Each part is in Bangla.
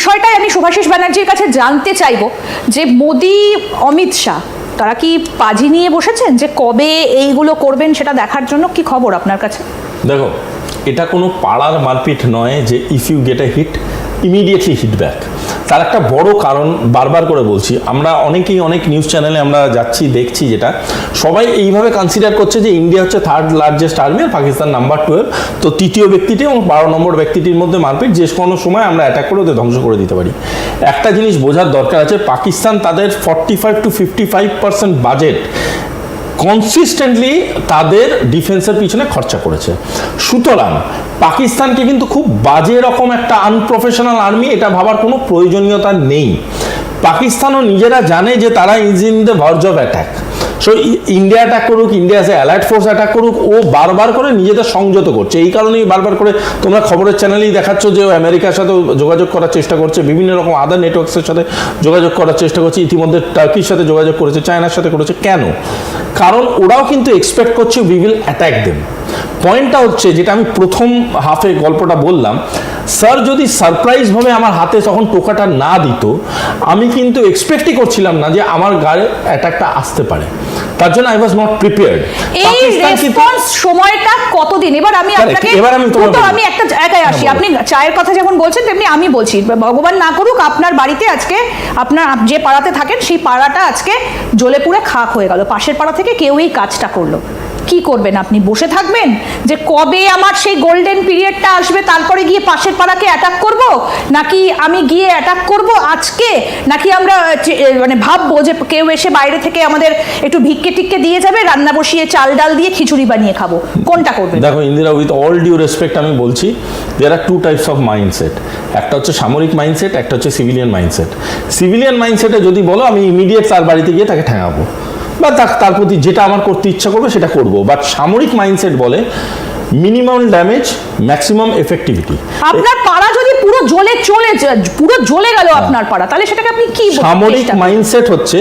বিষয়টাই আমি শুভাশিস ব্যানার্জির কাছে জানতে চাইব যে মোদি, অমিত শাহ, তারা কি পাজি নিয়ে বসেছেন যে কবে এইগুলো করবেন সেটা দেখার জন্য কি খবর আপনার কাছে? দেখো, এটা কোনো পাড়ার মারপিট নয় যে if you get a hit immediately hit back তার একটা বড় কারণ বারবার করে বলছি, আমরা অনেকেই অনেক নিউজ চ্যানেলে আমরা যাচ্ছি, দেখছি যেটা। সবাই এইভাবে কনসিডার করছে যে ইন্ডিয়া হচ্ছে থার্ড লার্জেস্ট আর্মি আর পাকিস্তান নাম্বার টুয়েলভ তো তৃতীয় ব্যক্তিটি এবং বারো নম্বর ব্যক্তিটির মধ্যে মারপিট, যে কোনো সময় আমরা অ্যাটাক করে ওদের ধ্বংস করে দিতে পারি। একটা জিনিস বোঝার দরকার আছে পাকিস্তান তাদের forty five to fifty five percent budget consistently তাদের ডিফেন্সের পিছনে খরচা করেছে। সুতরাং পাকিস্তানকে কিন্তু খুব বাজে রকম একটা আনপ্রফেশনাল আর্মি এটা ভাবার কোনো প্রয়োজনীয়তা নেই। পাকিস্তানও নিজেরা জানে যে তারা is in the verge of attack so India attack করুক ইন্ডিয়া সে অ্যালার্ট ফোর্স অ্যাটাক করুক, ও বারবার করে নিজেদের সংযত করছে। এই কারণেই বারবার করে তোমরা খবরের চ্যানেলেই দেখাচ্ছ যে আমেরিকার সাথে যোগাযোগ করার চেষ্টা করছে, বিভিন্ন রকম আদার নেটওয়ার্কসের সাথে যোগাযোগ করার চেষ্টা করছে, ইতিমধ্যে টার্কির সাথে যোগাযোগ করেছে চায়নার সাথে করেছে। কেন? কারণ ওরাও কিন্তু এক্সপেক্ট করছে উই উইল অ্যাটাক দেম পয়েন্টটা হচ্ছে যেটা আমি প্রথম হাফে গল্পটা বললাম স্যার যদি সারপ্রাইজভাবে আমার হাতে তখন টোকাটা না দিত, আমি কিন্তু এক্সপেক্টই করছিলাম না যে আমার গায়ে অ্যাটাকটা আসতে পারে। তার জন্য আই ওয়াজ নট প্রিপেয়ার্ড এই রেসপন্স সময়টা কতদিন? এবার আমি আপনাকে এবার আমি তো আমি একটা জায়গায় আসি। হ্যাঁ, আপনি চায়ের কথা যেমন বলছেন তেমনি আমি বলছি। ভগবান না করুক আপনার বাড়িতে আজকে আপনার যে পাড়াতে থাকেন সেই পাড়াটা আজকে জ্বলে পুড়ে খাক হয়ে গেল। পাশের পাড়া থেকে কেউই এই কাজটা করল। কি করবেন আপনি? বসে থাকবেন? যে কবে আমার সেই গোল্ডেন পিরিয়ডটা আসবে, তারপরে গিয়ে পাশের পাড়াকে অ্যাটাক করব? নাকি আমি গিয়ে অ্যাটাক করব আজকে? নাকি আমরা মানে ভাববো যে কেউ এসে বাইরে থেকে আমাদের একটু ভিক্ষে টিক্কে দিয়ে যাবে, রান্না বসিয়ে চাল ডাল দিয়ে খিচুড়ি বানিয়ে খাব? কোনটা করবেন? দেখো, Indira with all due respect আমি বলছি there are two types of mindset একটা হচ্ছে সামরিক মাইন্ডসেট একটা হচ্ছে সিভিলিয়ান মাইন্ডসেট সিভিলিয়ান মাইন্ডসেটে যদি বলো, আমি ইমিডিয়েট তার বাড়িতে গিয়ে তাকে ঠেঙাবো। বা তার প্রতি যেটা আমার করতে ইচ্ছা করবে সেটা করব। বাট সামরিক মাইন্ডসেট বলে মিনিমাম ড্যামেজ ম্যাক্সিমাম এফেক্টিভিটি আপনার পাড়া যদি পুরো জ্বলে চলে পুরো জ্বলে গেল আপনার পাড়া তাহলে সেটাকে আপনি কি সামরিক মাইন্ডসেট হচ্ছে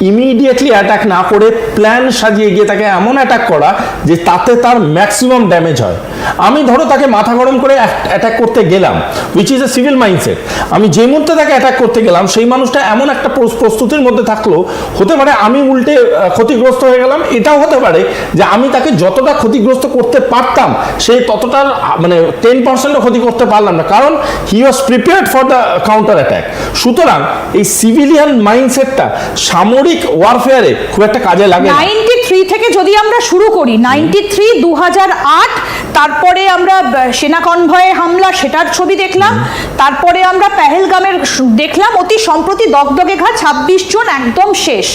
ইমিডিয়েটলি অ্যাটাক না করে প্ল্যান সাজিয়ে গিয়ে তাকে এমন অ্যাটাক করা যে তাতে তার ম্যাক্সিমাম ড্যামেজ হয়। আমি ধরো তাকে মাথা গরম করে অ্যাটাক করতে গেলাম which is a civil mindset আমি যে মুহূর্তে তাকে অ্যাটাক করতে গেলাম সেই মানুষটা এমন একটা প্রস- প্রস্তুতির মধ্যে থাকল হতে পারে আমি উল্টে ক্ষতিগ্রস্ত হয়ে গেলাম এটাও হতে পারে যে আমি তাকে যতটা ক্ষতিগ্রস্ত করতে পারতাম সেই ততটার মানে টেন পার্সেন্টও ক্ষতি করতে পারলাম না। কারণ he was prepared for the counter attack সুতরাং এই সিভিলিয়ান মাইন্ডসেটটা সামরিক ওয়ারফেয়ারে খুব একটা কাজে লাগে নাইনটি থ্রি থেকে যদি আমরা শুরু করি নাইনটি থ্রি দু হাজার আট তারপরে আমরা সেনা কনভয়ে হামলা সেটার ছবি দেখলাম। তারপরে আমরা পেহেলগামের দেখলাম অতি সম্প্রতি দগদগে ঘা ছাব্বিশ জন একদম শেষ।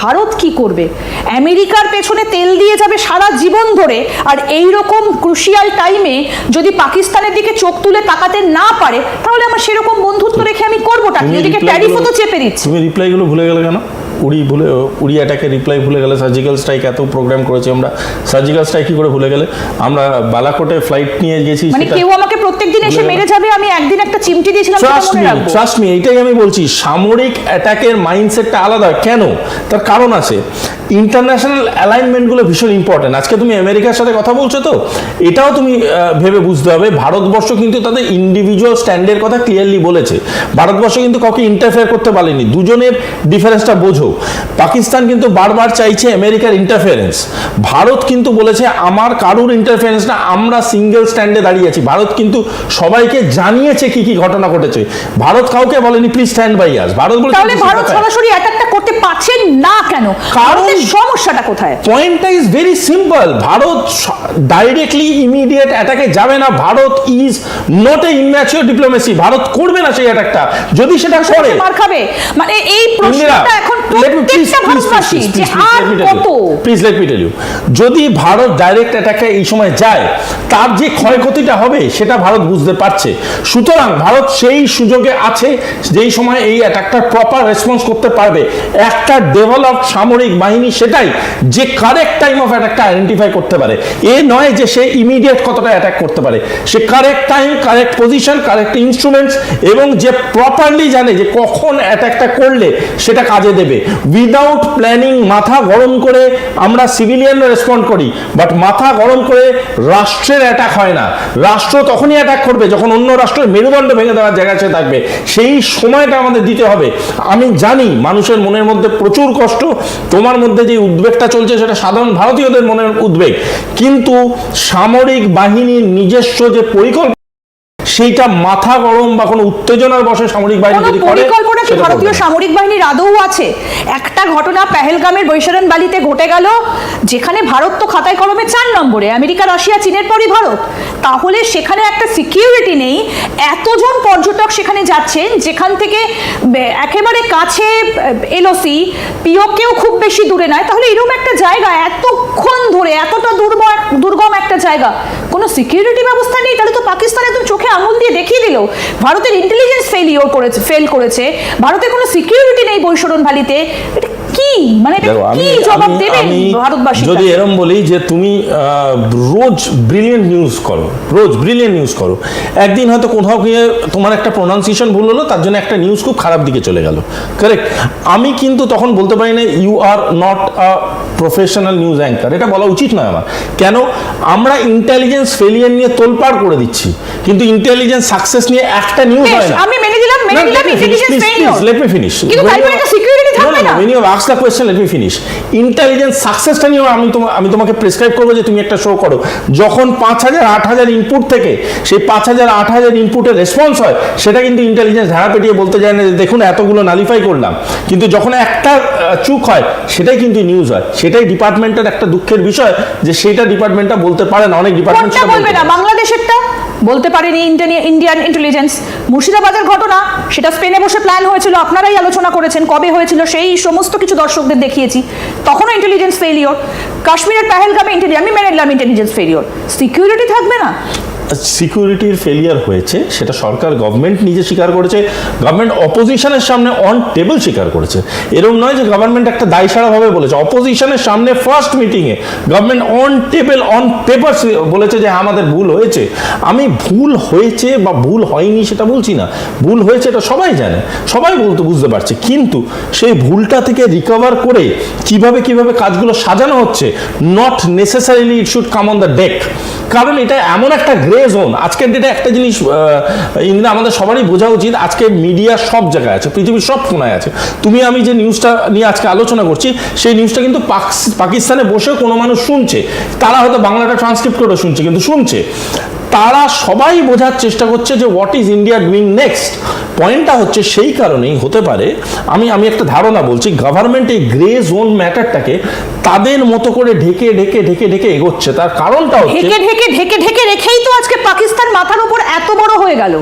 ভারত কি করবে? আমেরিকার পেছনে তেল দিয়ে যাবে সারা জীবন ধরে আর এই রকম ক্রুশিয়াল টাইমে যদি পাকিস্তানের দিকে চোখ তুলে তাকাতে না পারে তাহলে আমার সেরকম বন্ধুত্ব রেখে আমি করবোটা কি? ওদিকে ট্যারিফও তো চেপে দিচ্ছে। তুমি রিপ্লাইগুলো ভুলে গেলে কেন? উড়ি ভুলে উড়ি অ্যাটাকের রিপ্লাই ভুলে গেলে সার্জিক্যাল স্ট্রাইক এত প্রোগ্রাম করেছি আমরা। সার্জিক্যাল স্ট্রাইক কি করে ভুলে গেলে? আমরা বালাকোটে ফ্লাইট নিয়ে গেছি মানে কেউ আমাকে প্রত্যেকদিন এসে মেরে যাবে আমি একদিন একটা চিমটি দিয়েছিলাম সেটা ট্রাস্ট মি ট্রাস্ট মি এইটাই আমি বলছি। সামরিক অ্যাটাকের মাইন্ডসেটটা আলাদা। কেন? তার কারণ আছে। ইন্টারন্যাশনাল অ্যালাইনমেন্টগুলো ভীষণ ইম্পর্টেন্ট আজকে তুমি আমেরিকার সাথে কথা বলছো তো এটাও তুমি ভেবে বুঝতে হবে। ভারতবর্ষ কিন্তু তাদের ইন্ডিভিজুয়াল স্ট্যান্ডের কথা ক্লিয়ারলি বলেছে। ভারতবর্ষ কিন্তু কাউকে ইন্টারফেয়ার করতে পারেনি। দুজনের ডিফারেন্সটা বোঝো। পাকিস্তান কিন্তু বারবার চাইছে আমেরিকার ইন্টারফেয়ারেন্স ভারত কিন্তু বলেছে আমার কারুর ইন্টারফেয়ারেন্স না আমরা সিঙ্গেল স্ট্যান্ডে দাঁড়িয়ে আছি। ভারত কিন্তু সবাইকে জানিয়েছে কি কি ঘটনা ঘটেছে। ভারত কাউকে বলেনি please stand by us Bharat বলেছে তাহলে "This is ভারত সরাসরি অ্যাটাকটা করতে পারছেন না কেন? কারণ- সমস্যাটা কোথায়? পয়েন্টটা is very simple Bharat directly immediate অ্যাটাকে যাবে না। Bharat is not a immature diplomacy Bharat করবে না সেই অ্যাটাকটা যদি সেটা করে মার খাবে। মানে এই প্রশ্নটা এখন প্রত্যেকটা ভারতবাসী যে আর কত? Please let me tell you যদি ভারত ডাইরেক্ট অ্যাটাকে এই সময় যায় তার যে ক্ষয়ক্ষতিটা হবে সেটা ভারত বুঝতে পারছে। সুতরাং ভারত সেই সুযোগে আছে যেই সময় এই অ্যাটাকটার প্রপার রেসপন্স করতে পারবে। একটা ডেভেলপ সামরিক বাহিনী সেটাই যে কারেক্ট টাইম অফ অ্যাটাকটা আইডেন্টিফাই করতে পারে। এ নয় যে সে ইমিডিয়েট কতটা অ্যাটাক করতে পারে। সে correct time correct position correct instruments এবং যে প্রপারলি জানে যে কখন অ্যাটাকটা করলে সেটা কাজে দেবে। উইদাউট প্ল্যানিং মাথা গরম করে আমরা সিভিলিয়ানরা রেসপন্ড করি বাট মাথা গরম করে রাষ্ট্রের অ্যাটাক হয় না। রাষ্ট্র তখনই অ্যাটাক করবে যখন অন্য রাষ্ট্রের মেরুদণ্ড ভেঙে দেওয়ার জায়গা সে থাকবে। সেই সময়টা আমাদের দিতে হবে। আমি জানি মানুষের মনের মধ্যে প্রচুর কষ্ট। তোমার মধ্যে যে উদ্বেগটা চলছে সেটা সাধারণ ভারতীয়দের মনের উদ্বেগ। কিন্তু সামরিক বাহিনীর নিজস্ব যে পরিকল্পনা সেইটা মাথা গরম বা কোনো উত্তেজনার বসে সামরিক বাহিনী যদি করে পরিকল্পনা কি ভারতীয় সামরিক বাহিনীর আদৌ আছে? একটা ঘটনা পেহেলগামের বৈশারণ বালিতে ঘটে গেল যেখানে ভারত তো খাতায় কলমে চার নম্বরে আমেরিকা রাশিয়া চীনের পরই ভারত। তাহলে সেখানে একটা সিকিউরিটি নেই এতজন পর্যটক সেখানে যাচ্ছেন যেখান থেকে একেবারে কাছে এলওসি পিওকেও খুব বেশি দূরে নয়। তাহলে এরকম একটা জায়গা এতক্ষণ ধরে এতটা দুর্গম দুর্গম একটা জায়গা কোনো সিকিউরিটি ব্যবস্থা নেই? তাহলে তো পাকিস্তান একদম চোখে আঙুল দিয়ে দেখিয়ে দিল, ভারতের ইন্টেলিজেন্স ফেলিওর করেছে ফেল করেছে। ভারতে কোনো সিকিউরিটি নেই বৈশরণ ভ্যালিতে। এটা মানে আমি কি জবাব দেবেন ভারতবাসী যদি এরম বলি যে তুমি রোজ ব্রিলিয়েন্ট নিউজ করো রোজ ব্রিলিয়েন্ট নিউজ করো একদিন হয়তো কোথাও গিয়ে তোমার একটা প্রোনাউন্সিয়েশন ভুল হলো তার জন্য একটা নিউজ খুব খারাপ দিকে চলে গেল। কারেক্ট আমি কিন্তু তখন বলতে পারি না you are not a professional news anchor এটা বলা উচিত নয় আমার। কেন? আমরা ইন্টেলিজেন্স ফেলিয়ার নিয়ে তোলপাড় করে দিচ্ছি কিন্তু ইন্টেলিজেন্স সাকসেস নিয়ে একটা নিউজ হয় না। Me finish, ইন্টেলিজেন্স let কিন্তু তারপরে একটা সিকিউরিটি থাকবে না। no, when you ask the question, let me finish. Intelligence সাকসেসটা নিয়েও আমি আমি তোমাকে প্রেসক্রাইব করব যে তুমি একটা শো করো। যখন পাঁচ হাজার আট হাজার ইনপুট থেকে সেই পাঁচ হাজার আট হাজার ইনপুটের রেসপন্স হয় সেটা কিন্তু ইন্টেলিজেন্স ধারা পেটিয়ে বলতে যায় না যে দেখুন এতগুলো নালিফাই করলাম। কিন্তু যখন একটা চুক হয় সেটাই কিন্তু নিউজ হয়। সেটাই ডিপার্টমেন্টের একটা দুঃখের বিষয় যে সেটা ডিপার্টমেন্টটা বলতে পারে না অনেক ডিপার্টমেন্ট কোনটা বলবে না? বাংলাদেশেরটা? বলতে পারেনি ইন্ডিয়ান ইন্টেলিজেন্স মুর্শিদাবাদের ঘটনা, সেটা স্পেনে বসে প্ল্যান হয়েছিল, আপনারাই আলোচনা করেছেন কবে হয়েছিল, সেই সমস্ত কিছু দর্শকদের দেখিয়েছি। তখনও ইন্টেলিজেন্স ফেলিওর কাশ্মীরের পেহেলগামে ইন্টেলিজেন্স আমি মেনে নিলাম ইন্টেলিজেন্স ফেলিওর সিকিউরিটি থাকবে না। সিকিউরিটির ফেলিয়ার হয়েছে সেটা সরকার গভর্নমেন্ট নিজে স্বীকার করেছে গভর্নমেন্ট অপোজিশনের সামনে অন টেবিল স্বীকার করেছে। এরকম নয় যে গভর্নমেন্ট একটা দায়সারাভাবে বলেছে। অপোজিশনের সামনে ফার্স্ট মিটিংয়ে government on table on paper বলেছে যে হ্যাঁ, আমাদের ভুল হয়েছে। আমি ভুল হয়েছে বা ভুল হয়নি সেটা বলছি না। ভুল হয়েছে এটা সবাই জানে সবাই বলতে বুঝতে পারছে। কিন্তু সেই ভুলটা থেকে রিকভার করে কীভাবে কীভাবে কাজগুলো সাজানো হচ্ছে not necessarily it should come on the deck কারণ এটা এমন একটা গ্রে জোন আজকের ডেটে একটা জিনিস ইন্দিরা আমাদের সবারই বোঝা উচিত। আজকে মিডিয়া সব জায়গায় আছে, পৃথিবীর সব কোনায় আছে। তুমি, আমি যে নিউজটা নিয়ে আজকে আলোচনা করছি, সেই নিউজটা কিন্তু পাকিস্তানে বসেও কোনো মানুষ শুনছে। তারা হয়তো বাংলাটা ট্রান্সক্রিপ্ট করে শুনছে, কিন্তু শুনছে। তারা সবাই বোঝার চেষ্টা করছে যে what is India doing next পয়েন্টটা হচ্ছে সেই কারণেই হতে পারে আমি আমি একটা ধারণা বলছি গভর্নমেন্ট এই গ্রে জোন ম্যাটারটাকে তাদের মতো করে ঢেকে ঢেকে ঢেকে ঢেকে এগোচ্ছে। তার কারণটা হচ্ছে ঢেকে ঢেকে ঢেকে ঢেকে রেখেই তো আজকে পাকিস্তান মাথার উপর এত বড় হয়ে গেল।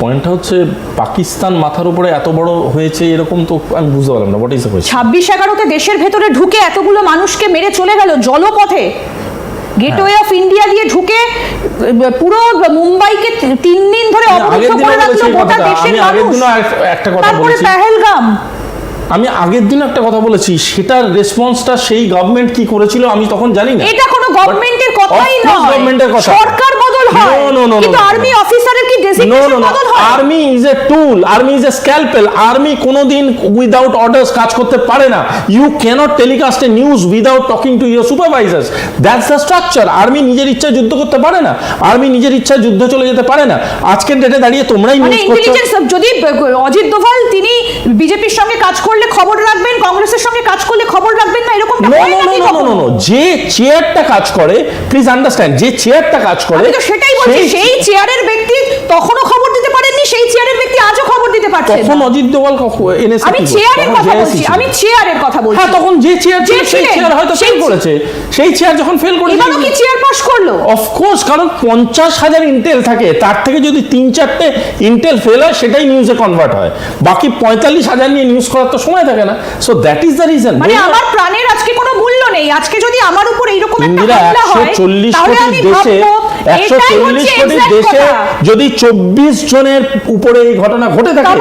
পয়েন্টটা হচ্ছে পাকিস্তান মাথার উপরে এত বড় হয়েছে এরকম তো আমি বুঝতে পারলাম না হোয়াট ইজ দ্য ছাব্বিশ এগারোতে দেশের ভেতরে ঢুকে এতগুলো মানুষকে মেরে চলে গেল জলপথে। গেটওয়ে অফ ইন্ডিয়া দিয়ে ঢুকে পুরো মুম্বাইকে তিন দিন ধরে অবরুদ্ধ করে রাখল গোটা দেশের আমি আগের মানুষ। দিনও একটা কথা তারপরে। পেহেলগাম। আমি আগের দিন একটা কথা বলেছি সেটার রেসপন্সটা সেই গভর্নমেন্ট কি করেছিল আমি তখন জানি না। এটা কোনো গভর্নমেন্টের কথাই না গভর্নমেন্টের নয়। কথা। সরকার হয় No, no, no, no, কিন্তু no, no. আর্মি অফিসারের কি ডেসিগনেশন নো নো বদল হয় army is a tool army is a scalpel army কোনোদিন উইদাউট অর্ডার্স কাজ করতে পারে না you cannot telecast a news without talking to your supervisors that's the structure army নিজের ইচ্ছায় যুদ্ধ করতে পারে না আর্মি নিজের ইচ্ছায় যুদ্ধ চলে যেতে পারে না আজকের ডেটে দাঁড়িয়ে তোমরাই মানে নিউজ করছ যদি অজিত দোভাল তিনি বিজেপির সঙ্গে কাজ করলে খবর রাখবেন কংগ্রেসের সঙ্গে কাজ করলে খবর রাখবেন না এরকম যে চেয়ারটা কাজ করে প্লিজ আন্ডারস্ট্যান্ড যে চেয়ারটা কাজ করে সেটাই বলছি সেই- চেয়ারের ব্যক্তি তখনও খবর দিতে পারেননি সেই চেয়ারের ব্যক্তি আজও খবর দিতে পারছেন তখন অজিত দোভাল এনেছে আমি চেয়ারের কথা বলছি আমি চেয়ারের কথা বলছি। হ্যাঁ তখন যে চেয়ার ছিল সেই চেয়ার হয়তো ফেল করেছে। সেই চেয়ার যখন ফেল করেছে এবারও কি চেয়ার পাস করল? অফকোর্স কারণ পঞ্চাশ হাজার ইন্টেল থাকে তার থেকে যদি তিন চারটে ইন্টেল ফেল হয় সেটাই নিউজে কনভার্ট হয়। বাকি পঁয়তাল্লিশ হাজার নিয়ে নিউজ করার তো সময় থাকে না। So that is the reason মানে আমার প্রাণের আজকে কোনো মূল্য নেই। আজকে যদি আমার উপর এইরকম একটা হামলা হয় তাহলে আমি দেশে একশো চল্লিশ কোটি দেশে যদি চব্বিশ জনের উপরে এই ঘটনা ঘটে থাকে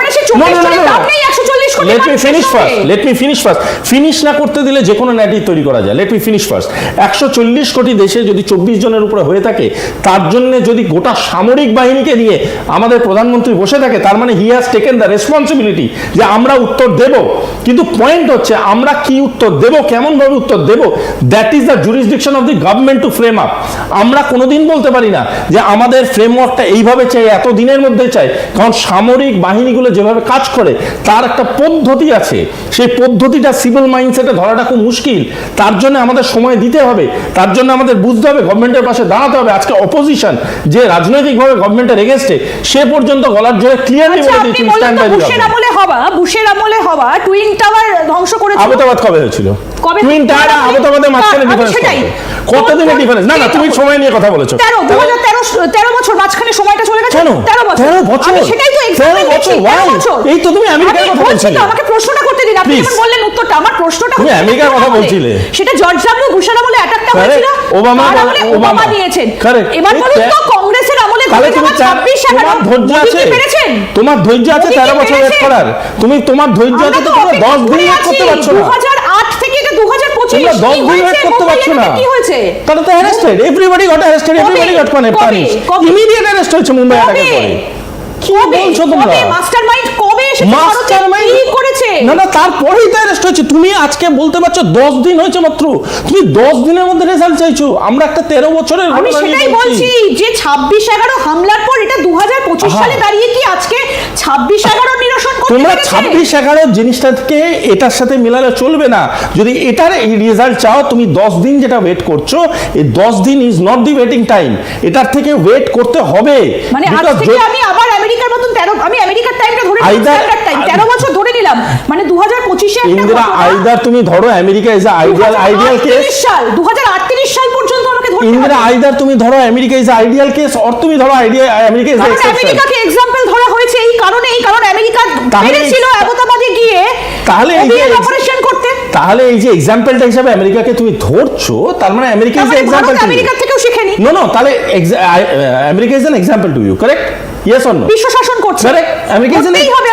তার সে No, no, 24 no, জনের no, no. দাম নেই 140 কোটি let me finish first let me finish first finish না করতে দিলে যে কোনো ন্যাটিভ তৈরি করা যায়। লেট মি ফিনিশ ফার্স্ট একশো চল্লিশ কোটি দেশে যদি চব্বিশ জনের উপরে হয়ে থাকে তার জন্য যদি গোটা সামরিক বাহিনীকে নিয়ে আমাদের প্রধানমন্ত্রী বসে থাকে তার মানে he has taken the responsibility যে আমরা উত্তর দেব। কিন্তু পয়েন্ট হচ্ছে আমরা কি উত্তর দেব কেমন ভাবে উত্তর দেব that is the jurisdiction of the government to frame up আমরা কোনোদিন বলতে পারি না যে আমাদের ফ্রেমওয়ার্কটা এইভাবে চাই এত দিনের মধ্যে চাই। কারণ সামরিক বাহিনীগুলো যেভাবে কাজ করে তার একটা পদ্ধতি আছে। সেই পদ্ধতিটা সিভিল মাইন্ডসেটে ধরাটা খুব মুশকিল। তার জন্য আমাদের সময় দিতে হবে। তার জন্য আমাদের বুঝতে হবে গভর্নমেন্টের পাশে দাঁড়াতে হবে। আজকে অপোজিশন যে রাজনৈতিকভাবে গভর্নমেন্টের এগেস্টে সে পর্যন্ত গলার জোরে ক্লিয়ারলি হয়ে বলে স্ট্যান্ড বাই বুশের আমলে হওয়া বুশের আমলে হওয়া টুইন টাওয়ার ধ্বংস করে আবেদাবাদ কবে হয়েছিল? কবে? টুইন আবতাবাদের মাঝখানে ডিফারেন্স সেটাই। কতদিনের ডিফারেন্স না না তুমি সময় নিয়ে কথা বলেছ। তেরো দু হাজার তেরো তেরো বছর মাঝখানে সময়টা চলে গেছে। কেন? তেরো বছর। তেরো বছর? আমি সেটাই তো বছর। এই তো তুমি আমেরিকার কথা বলছিলে। আমাকে প্রশ্নটা করতে দিন। আপনি বললেন উত্তরটা আমার প্রশ্নটা তুমি আমেরিকার কথা বলছিলে। সেটা জর্জ ডাব্লিউ বুশের অ্যাটাকটা হয়েছিল। Obama Obama. নিয়েছেন এবার বলুন তো কংগ্রেসের আমলে তোমার ধৈর্য আছে। তোমার ধৈর্য আছে মোদি কি তেরো বছর ওয়েট করার। তুমি তোমার ধৈর্য আছে তো তো তোমরা অপেক্ষা দশ দিন করে wait করতে পারছ না 2008 থেকে এটা 2025 তোমরা দশ দিন wait করতে পারছ না কি হয়েছে তাহলে তো অ্যারেস্টেড এভরিবডি গট অ্যারেস্টেড কবে? এভরিবডি গট কবে? পানিশ? ইমিডিয়েট অ্যারেস্ট হয়েছে মুম্বাই কবে? অ্যাটাকের পরে কি বলছো তোমরা মাস্টারমাইন্ড কবে এসেছে মাস্টার ভারতে? কি করেছে না না তারপরেই তো অ্যারেস্ট হয়েছে। তুমি আজকে বলতে পারছ দশ দিন হয়েছে মাত্র। তুমি দশ দিনের মধ্যে রেজাল্ট চাইছো। আমরা একটা তেরো বছরের আমি সেটাই বলছি। যে ছাব্বিশ এগারো হামলার পর এটা দু হাজার পঁচিশ সালে দাঁড়িয়ে কি আজকে ছাব্বিশ এগারো নিরসন তোমরা ছাব্বিশ এগারো জিনিসটাকে এটার সাথে মেলালে চলবে না। যদি এটার এই রেজাল্ট চাও তুমি দশ দিন যেটা ওয়েট করছ এই দশ দিন is not the waiting time এটার থেকে ওয়েট করতে হবে। মানে আজ থেকে আমি আবার আমেরিকার মতন তেরো আমি আমেরিকার টাইমটা ধরে টাইম তেরো বছর ধরে নিলাম মানে দু হাজার পঁচিশে ইন্দিরা আইদার তুমি ধরো America is ideal ideal case সাল দু হাজার আটত্রিশ সাল পর্যন্ত আমাকে ধরতে ইন্দিরা আইদার তুমি ধরো America is ideal case or তুমি ধরো আইডিয়া আমেরিকা ইজ আমেরিকাকে এক্সাম্পল ধরা হয়েছে এই কারণে এই কারণ আমেরিকা পেরেছিল আবোতাবাদে গিয়ে তাহলে এই যে- অপারেশন করতে। তাহলে এই যে এক্সাম্পলটা হিসাবে আমেরিকাকে তুমি ধরছো তার মানে আমেরিকা ইজ এক্সাম্পল ভারত আমেরিকার থেকেও শিখেনি। নো নো তাহলে America is an example to you correct yes or no বিশ্ব শাসন করছে। Correct. আমেরিকা হবে আমাকে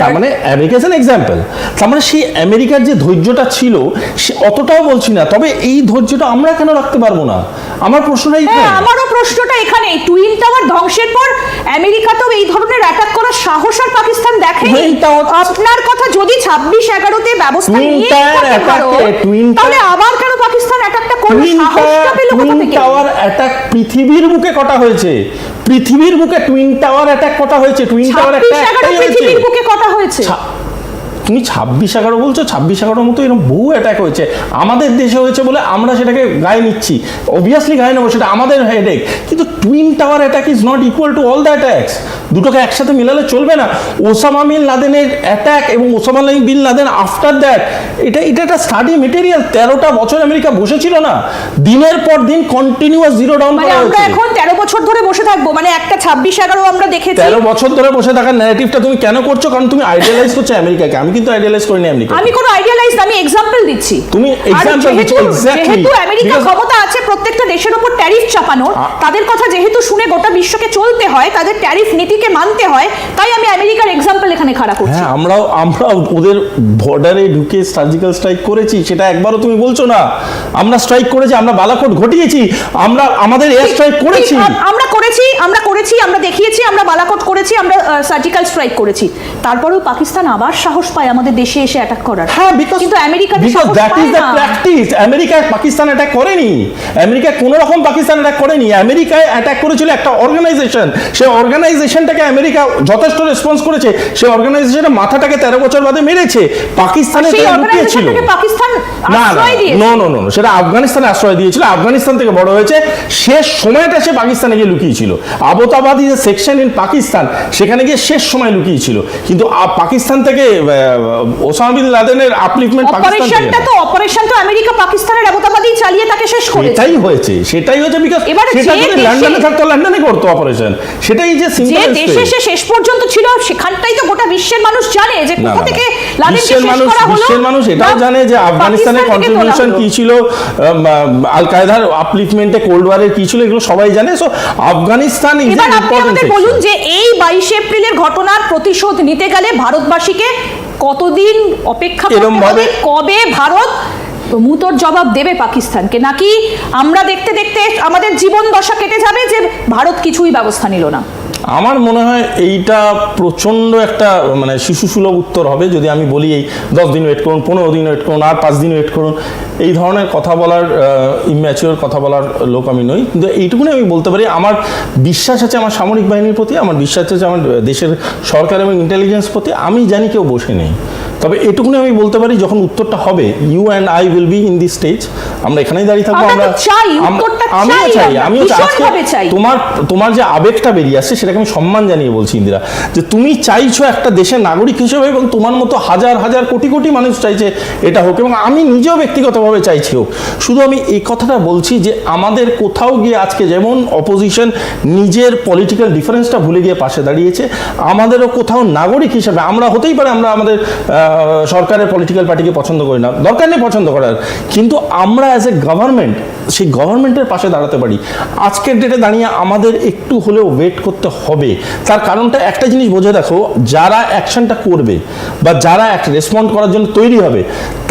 তার মানে আমেরিকা ইজ এক্সাম্পল তার মানে সেই আমেরিকার যে ধৈর্যটা ছিল সে অতটাও বলছি না। তবে এই ধৈর্যটা আমরা কেন রাখতে পারব না? আমার প্রশ্নটাই হ্যাঁ আমারও প্রশ্নটা এখানে টুইন টাওয়ার ধ্বংসের পর আমেরিকা তো এই ধরনের অ্যাটাক করার সাহস আর পাকিস্তান Tower- আপনার কথা যদি ছাব্বিশ এগারোতে ব্যবস্থা নিয়ে তাহলে আবার কেন পাকিস্তান অ্যাটাকটা করবে? টুইন সাহসটা পেল কোথা টুইন থেকে। টাওয়ার অ্যাটাক পৃথিবীর বুকে কটা হয়েছে? পৃথিবীর বুকে টুইন টাওয়ার অ্যাটাক কথা হয়েছে? টুইন টাওয়ার অ্যাটাক একটা একটাই হয়েছে। পৃথিবীর বুকে কথা হয়েছে? তুমি ছাব্বিশ এগারো বলছো ছাব্বিশ এগারোর মতো এরকম বহু অ্যাটাক হয়েছে। আমাদের দেশে হয়েছে বলে আমরা সেটাকে গায়ে নিচ্ছি। অবভিয়াসলি গায়ে নেব সেটা আমাদের হেডেক কিন্তু twin tower attack is not equal to all the attacks দুটোকে একসাথে মিলালে চলবে না। ওসামা বিন লাদেনের অ্যাটাক এবং Osama bin Laden after that এটা এটা একটা স্টাডি মেটেরিয়াল তেরোটা বছর আমেরিকা বসেছিল না। দিনের পর দিন কন্টিনিউয়াস জিরো ডাউন করা হয়েছে। এখন তেরো বছর ধরে বসে থাকব। মানে একটা ছাব্বিশ এগারো আমরা দেখেছি। তেরো বছর ধরে বসে থাকার ন্যারেটিভটা তুমি কেন করছ? কারণ তুমি আইডিয়ালাইজ করছ আমেরিকাকে। আমি কিন্তু আইডিয়ালাইজ করিনি আমেরিকা আমি কোনো আইডিয়ালাইজ আমি এক্সাম্পল দিচ্ছি। তুমি example দিচ্ছ, যেহেতু- যেহেতু আমেরিকা ক্ষমতা আছে প্রত্যেকটা দেশের উপর ট্যারিফ চাপানোর তাদের কথা যেহেতু শুনে গোটা বিশ্বকে চলতে হয় তাদের ট্যারিফ নীতিকে মানতে হয় তাই আমি আমেরিকার এক্সাম্পল এখানে খাড়া করছি। হ্যাঁ আমরাও আমরাও ওদের বর্ডারে ঢুকে সার্জিক্যাল স্ট্রাইক করেছি সেটা একবারও তুমি বলছো না। আমরা স্ট্রাইক করেছি আমরা বালাকোট ঘটিয়েছি আমরা আমাদের এয়ার স্ট্রাইক করেছি। আমরা করেছি আমরা করেছি আমরা দেখিয়েছি আমরা বালাকোট করেছি আমরা সার্জিক্যাল স্ট্রাইক করেছি। তারপরেও পাকিস্তান আবার সাহস পায় আমাদের দেশে এসে অ্যাটাক করার। হ্যাঁ বিকজ কিন্তু America because that is the practice আমেরিকায় পাকিস্তান অ্যাটাক করেনি। আমেরিকা কোনো রকম পাকিস্তান অ্যাটাক করেনি। আমেরিকায় অ্যাটাক করেছিল একটা অর্গানাইজেশন সেই অর্গানাইজেশনটাকে আমেরিকা যথেষ্ট রেসপন্স করেছে। সেই অর্গানাইজেশনের মাথাটাকে তেরো বছর বাদে মেরেছে। পাকিস্তানের পাকিস্তান না না নো নো নো সেটা আফগানিস্তানে আশ্রয় দিয়েছিল আফগানিস্তান থেকে বড় হয়েছে। শেষ সময়টা সে পাকিস্তানে গিয়ে লুকিয়েছিল। আবোতাবাদী যে সেকশন ইন পাকিস্তান সেখানে গিয়ে শেষ সময় লুকিয়েছিল। কিন্তু পাকিস্তান থেকে আহ, ওসামা বিন লাদেনের আপলিফমেন্ট পাকিস্তান। তো অপারেশন তো আমেরিকা পাকিস্তানের আবতাবাদী চালিয়ে তাকে শেষ করেছে। সেটাই হয়েছে সেটাই হয়েছে বিকজ সেটা যদি লন্ডনে থাকতো লন্ডনে করতো অপারেশন সেটাই যে সিম্পল দেশে সে শেষ পর্যন্ত ছিল সেখানটাই তো গোটা বিশ্বের মানুষ জানে যে কোথা থেকে। লাদেনকে শেষ মানুষ করা হলো বিশ্বের মানুষ এটাও জানে যে আফগানিস্তানের পাকিস্তান থেকে কন্ট্রিবিউশন কি ছিল? আল কায়দার আপলিফমেন্টে কোল্ড ওয়ারের কি ছিল? এগুলো সবাই জানে। সো আফগানিস্তান ইজ ইম্পর্টেন্ট বলুন যে এই বাইশে এপ্রিলের ঘটনার প্রতিশোধ নিতে গেলে ভারতবাসীকে কতদিন অপেক্ষা করতে হবে? কবে ভারত মুতোর জবাব দেবে পাকিস্তানকে? নাকি আমরা দেখতে দেখতে আমাদের জীবন দশা কেটে যাবে যে ভারত কিছুই ব্যবস্থা নিল না? আমার মনে হয় এইটা প্রচণ্ড একটা মানে শিশু সুলভ উত্তর হবে যদি আমি বলি এই দশ দিন ওয়েট করুন, পনেরো দিন ওয়েট করুন, আর পাঁচ দিন ওয়েট করুন। এই ধরনের কথা বলার ইম্যাচিওর কথা বলার লোক আমি নই। কিন্তু এইটুকুনি আমি বলতে পারি আমার বিশ্বাস আছে আমার সামরিক বাহিনীর প্রতি আমার বিশ্বাস আছে আমার দেশের সরকার এবং ইন্টেলিজেন্স প্রতি আমি জানি কেউ বসে নেই। তবে এটুকুনি আমি বলতে পারি যখন উত্তরটা হবে you and I will be in the stage আমরা এখানেই দাঁড়িয়ে থাকব আমরা তো চাই, আম- আমিও চাই আমিও চাই। আজকে তোমার তোমার যে আবেগটা বেরিয়ে আসছে সেটাকে আমি সম্মান জানিয়ে বলছি ইন্দিরা যে তুমি চাইছো একটা দেশের নাগরিক হিসেবে এবং তোমার মতো হাজার হাজার কোটি কোটি মানুষ চাইছে এটা হোক এবং আমি নিজেও ব্যক্তিগতভাবে চাইছি হোক শুধু আমি এই কথাটা বলছি যে আমাদের কোথাও গিয়ে আজকে যেমন অপোজিশন নিজের পলিটিক্যাল ডিফারেন্সটা ভুলে গিয়ে পাশে দাঁড়িয়েছে, আমাদেরও কোথাও নাগরিক হিসেবে, আমরা হতেই পারে আমরা আমাদের সরকারের পলিটিক্যাল পার্টিকে পছন্দ করি না, দরকার নেই পছন্দ করার। কিন্তু আমরা অ্যাজ এ গভর্নমেন্ট সেই গভর্নমেন্টের পাশে দাঁড়াতে পারি। আজকের ডেটে দাঁড়িয়ে আমাদের একটু হলেও ওয়েট করতে হবে। তার কারণটা একটা জিনিস বোঝে দেখো, যারা অ্যাকশনটা করবে বা যারা এক রেসপন্ড করার জন্য তৈরি হবে,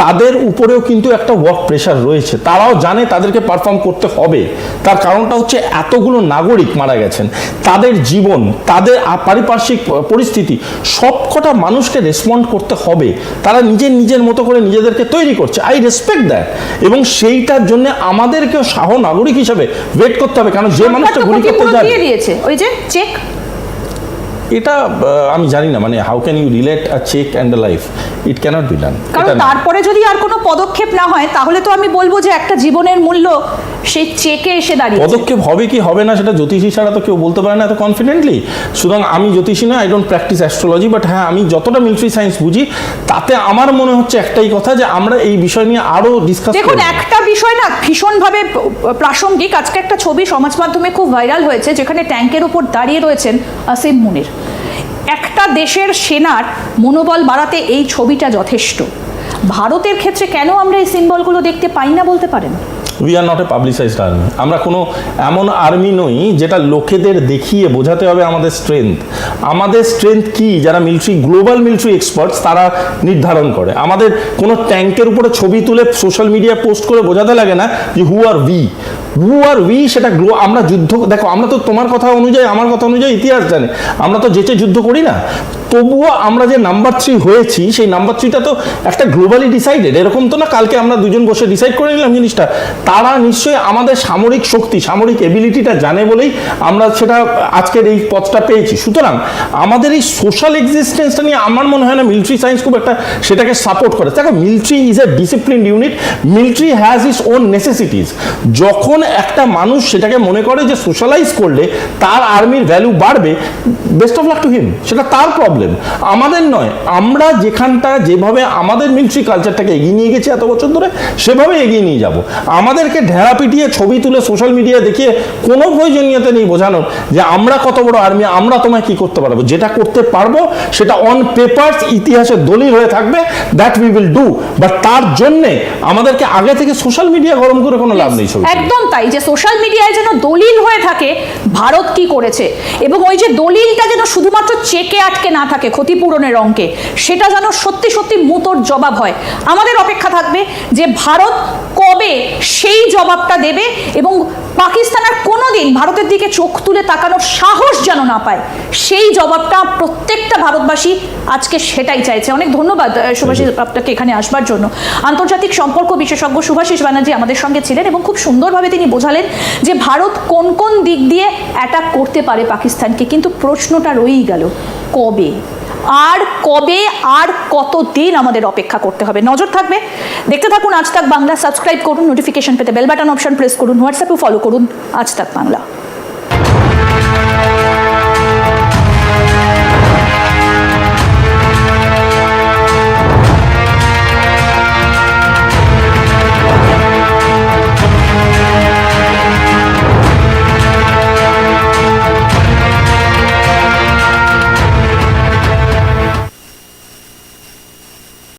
তাদের উপরেও কিন্তু একটা ওয়ার্ক প্রেশার রয়েছে তারাও জানে তাদেরকে পারফর্ম করতে হবে। তার কারণটা হচ্ছে এতগুলো নাগরিক মারা গেছেন। তাদের জীবন তাদের পারিপার্শ্বিক পরিস্থিতি সবকটা মানুষকে রেসপন্ড করতে হবে। তারা নিজের নিজের মতো করে নিজেদেরকে তৈরি করছে। আই রেসপেক্ট দ্যাট এবং সেইটার জন্য আমাদেরকেও সাহ নাগরিক হিসাবে ওয়েট করতে হবে। কারণ যে মানুষটা গুলি করতে দিয়েছে। ওই যে চেক এটা আমি জানি না মানে how can you relate a check and a life it cannot be done কারণ তারপরে যদি আর কোনো পদক্ষেপ না হয় তাহলে তো আমি বলব যে একটা জীবনের মূল্য সেই চেকে এসে দাঁড়িয়ে পদক্ষেপ হবে কি হবে না সেটা জ্যোতিষী ছাড়া তো কেউ বলতে পারে না এত কনফিডেন্টলি সুতরাং আমি জ্যোতিষী না I don't practise astrology but হ্যাঁ আমি যতটা মিলিটারি সায়েন্স বুঝি তাতে আমার মনে হচ্ছে একটাই কথা যে আমরা এই বিষয় নিয়ে আরও ডিসকাস দেখুন একটা বিষয় না ভীষণভাবে প্রাসঙ্গিক। আজকে একটা ছবি সমাজ মাধ্যমে খুব ভাইরাল হয়েছে যেখানে ট্যাঙ্কের উপর দাঁড়িয়ে রয়েছেন আসিম মুনির। একটা দেশের সেনার মনোবল বাড়াতে এই ছবিটা যথেষ্ট। ভারতের ক্ষেত্রে কেন আমরা এই সিম্বলগুলো দেখতে পাই না বলতে পারেন? We are not a publicised army আমরা কোনো এমন আর্মি নই যেটা লোকেদের দেখিয়ে বোঝাতে হবে আমাদের স্ট্রেংথ আমাদের স্ট্রেংথ কি? যারা মিলিটারি গ্লোবাল মিলিটারি এক্সপার্টস তারা নির্ধারণ করে। আমাদের কোনো ট্যাঙ্কের উপরে ছবি তুলে সোশ্যাল মিডিয়া পোস্ট করে বোঝাতে লাগে না যে who are we who are we সেটা গ্লো আমরা যুদ্ধ দেখো, আমরা তো তোমার কথা অনুযায়ী, আমার কথা অনুযায়ী ইতিহাস জানি। আমরা তো যেচে যুদ্ধ করি না। তবুও আমরা যে নাম্বার থ্রি হয়েছি, সেই নাম্বার থ্রিটা তো একটা গ্লোবালি ডিসাইডেড এরকম তো না কালকে আমরা দুজন বসে ডিসাইড করে নিলাম জিনিসটা। তারা নিশ্চয়ই আমাদের সামরিক শক্তি, সামরিক এবিলিটিটা জানে বলেই আমরা সেটা আজকের এই পথটা পেয়েছি। সুতরাং আমাদের এই সোশ্যাল এক্সিস্টেন্সটা নিয়ে আমার মনে হয় না মিলিটারি সায়েন্স খুব একটা সেটাকে সাপোর্ট করে। দেখো military is a discipline unit military has its own necessities যখন একটা মানুষ সেটাকে মনে করে যে সোশ্যালাইজ করলে তার আর্মির ভ্যালু বাড়বে best of luck to him সেটা তার প্রবলেম আমাদের নয় আমরা যেখানটা যেভাবে আমাদের মিলিটারি কালচারটাকে এগিয়ে নিয়ে গেছি এত বছর ধরে সেভাবে এগিয়ে নিয়ে যাব। আমাদেরকে ঢেড়া পিটিয়ে ছবি তুলে সোশ্যাল মিডিয়া দেখিয়ে কোনো প্রয়োজনীয়তা নেই বোঝানোর যে আমরা কত বড় আর্মি আমরা তোমায় কি করতে পারব? যেটা করতে পারব সেটা অন পেপারস ইতিহাসে দলিল হয়ে থাকবে that we will do but তার জন্যে আমাদেরকে আগে থেকে সোশ্যাল মিডিয়া গরম করে কোনো লাভ নেই ছবি একদম তাই। যে সোশ্যাল মিডিয়ায় যেন দলিল হয়ে থাকে ভারত কি করেছে। এবং ওই যে দলিলটা যেন শুধুমাত্র চেকে আটকে না থাকে ক্ষতিপূরণের অঙ্কে সেটা যেন সত্যি সত্যি মুতোর জবাব হয়। আমাদের অপেক্ষা থাকবে যে ভারত কবে সেই জবাবটা দেবে এবং পাকিস্তান আর কোনোদিন ভারতের দিকে চোখ তুলে তাকানোর সাহস যেন না পায় সেই জবাবটা প্রত্যেকটা ভারতবাসী আজকে সেটাই চাইছে। অনেক ধন্যবাদ সুভাষিস আপনাকে এখানে আসবার জন্য। আন্তর্জাতিক সম্পর্ক বিশেষজ্ঞ সুভাষিস ব্যানার্জি আমাদের সঙ্গে ছিলেন এবং খুব সুন্দরভাবে তিনি বোঝালেন যে ভারত কোন কোন দিক দিয়ে অ্যাটাক করতে পারে পাকিস্তানকে। কিন্তু প্রশ্নটা রয়েই গেল, কবে? আর কবে, আর কত দিন আমাদের অপেক্ষা করতে হবে? নজর থাকবে? দেখতে থাকুন আজ তাক বাংলা সাবস্ক্রাইব করুন নোটিফিকেশন পেতে বেল বাটন অপশন প্রেস করুন হোয়াটসঅ্যাপে ফলো করুন, আজ তাক বাংলা।